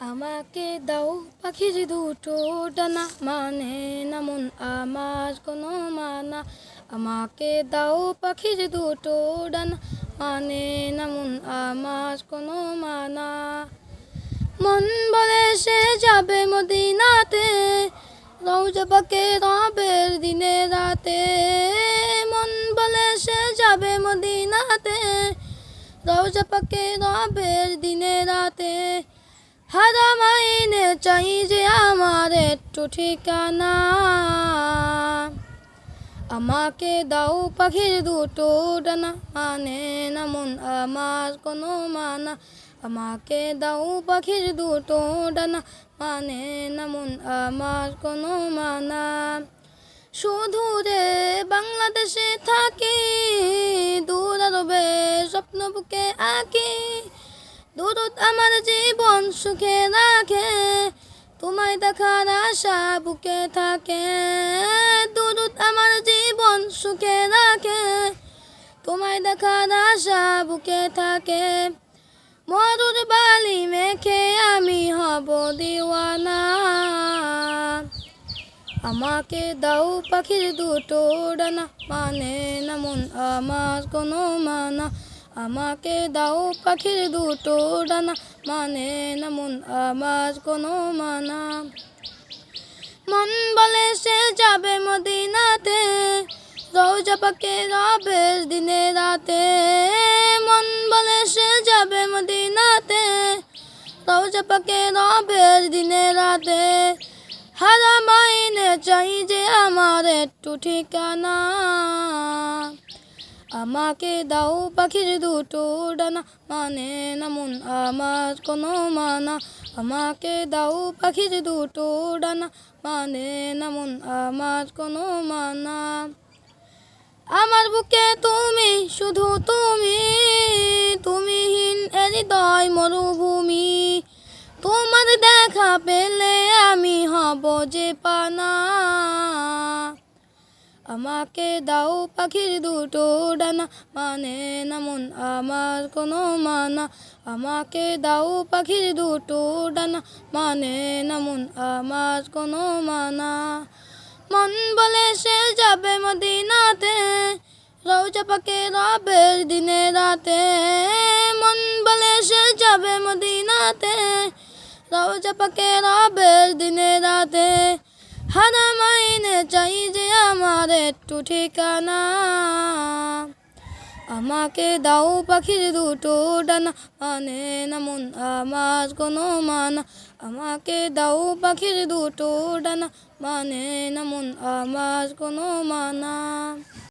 আমাকে দাও পাখির দুটো ডানা মানে না মন আমার কোনো মানা। আমাকে দাও পাখির দুটো ডানা মানে না মন আমার কোনো মানা। মন বলে সে যাবে মদিনাতে রৌজা পাকে রবের দিনে রাতে। মন বলে সে যাবে মদিনাতে রৌজা পাকে রবের দিনে রাতে। হারামাইনে চাই যে আমার একটু ঠিকানা। আমাকে দাও পাখির দুটো ডানা মানে না মন আমার কোনো মানা। আমাকে দাও পাখির দুটো ডানা মানে না মন আমার কোনো মানা। শুধু রে বাংলাদেশে থাকি, দূর আরবে স্বপ্ন বুকে আঁকি। দূরত আমার জীবন সুখে রাখে। তোমায় দেখার আশা বুকে থাকে। দূরত আমার জীবন সুখে রাখে। তোমায় দেখার আশা বুকে থাকে। মরুর বালি মেখে আমি হব দিওয়ানা। আমাকে দাও পাখির দুটো ডানা মানে না মন, আমার কোনো মানা। আমাকে দাও পাখির দুটো ডানা মানে না মন আমার কোনো মানা। মন বলে সে যাবে মদিনাতে, রৌজা পাকে রবের দিনে রাতে। মন বলে সে যাবে মদিনাতে, রৌজা পাকে রবের দিনে রাতে। হারামাইনে চাই যে আমার একটু ঠিকানা। আমাকে দাও পাখির দুটো ডানা মানে না মন আমার কোনো মানা। আমাকে দাও পাখির দুটো ডানা মানে না মন আমার কোনো মানা। আমার বুকে তুমি, শুধু তুমি তুমিহীন হৃদয়, মরুভূমি। তোমার দেখা পেলে আমি হব যে পানা। আমাকে দাও পাখির দুটো ডানা মানে না মন আমার কোনো মানা। আমাকে দাও পাখির দুটো ডানা মানে না মন আমার কোনো মানা। মন বলে সে যাবে মদিনাতে, রৌজা পাকে রবের দিনে রাতে। মন বলে সে যাবে মদিনাতে, রৌজা পাকে রবের দিনে রাতে। হারামাইনে আমার একটু ঠিকানা। আমাকে দাও পাখির দুটো ডানা। মানে না মন, আমার কোনো মানা। আমাকে দাও পাখির দুটো ডানা। মানে না মন, আমার কোনো মানা।